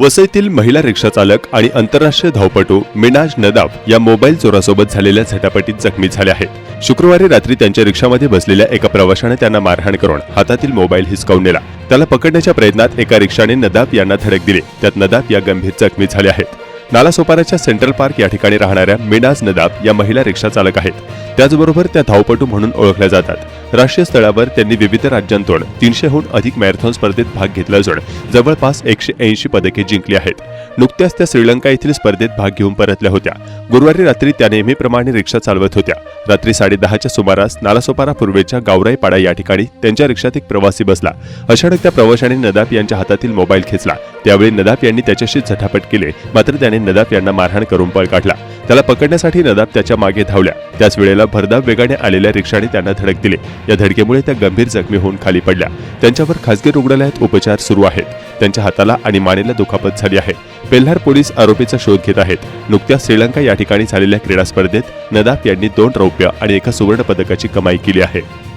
वसईतील महिला रिक्षाचालक आणि आंतरराष्ट्रीय धावपटू मिनाज नदाब या मोबाईल चोरासोबत झालेल्या झटापटीत जखमी झाले आहेत. शुक्रवारी रात्री त्यांच्या रिक्षामध्ये बसलेल्या एका प्रवाशाने त्यांना मारहाण करून हातातील मोबाईल हिसकावून नेला. त्याला पकडण्याच्या प्रयत्नात एका रिक्षाने नदाब यांना धडक दिली. त्यात नदाब या गंभीर जखमी झाले आहेत. नालासोपाराच्या सेंट्रल पार्क या ठिकाणी राहणाऱ्या मेनाज नदाब या महिला रिक्षा चालक आहेत. त्याचबरोबर त्या धावपटू म्हणून ओळखल्या जातात. राष्ट्रीय स्तरावर त्यांनी विविध राज्यांतून तीनशेहून अधिक मॅरेथॉन स्पर्धेत भाग घेतला असून जवळपास एकशे ऐंशी पदके जिंकली आहेत. नुकत्याच त्या श्रीलंका येथील स्पर्धेत भाग घेऊन परतल्या होत्या. गुरुवारी रात्री त्या नेहमीप्रमाणे रिक्षा चालवत होत्या. रात्री साडेदहाच्या सुमारास नालासोपारा पूर्वेच्या गावराईपाडा या ठिकाणी त्यांच्या रिक्षात एक प्रवासी बसला. अचानक त्या प्रवाशाने नदाप यांच्या हातातील मोबाईल खेचला. त्यावेळी नदाप यांनी त्याच्याशी झटापट केले. मात्र त्याने नदाब यांना मारहाण करून पळ काढला. त्याला पकडण्यासाठी नदाब त्याच्यामागे धावल्या. त्याच वेळेला भरधाव वेगाने आलेल्या रिक्षाने त्यांना धडक दिली. या धडकेमुळे त्या गंभीर जखमी होऊन खाली पडल्या. त्यांच्यावर खासगी रुग्णालयात उपचार सुरू आहेत. त्यांच्या हाताला आणि मानेला दुखापत झाली आहे. पेल्हार पोलीस आरोपीचा शोध घेत आहेत. नुकत्याच श्रीलंका या ठिकाणी झालेल्या क्रीडा स्पर्धेत नदाफ यांनी दोन रौप्य आणि एका सुवर्ण पदकाची कमाई केली आहे.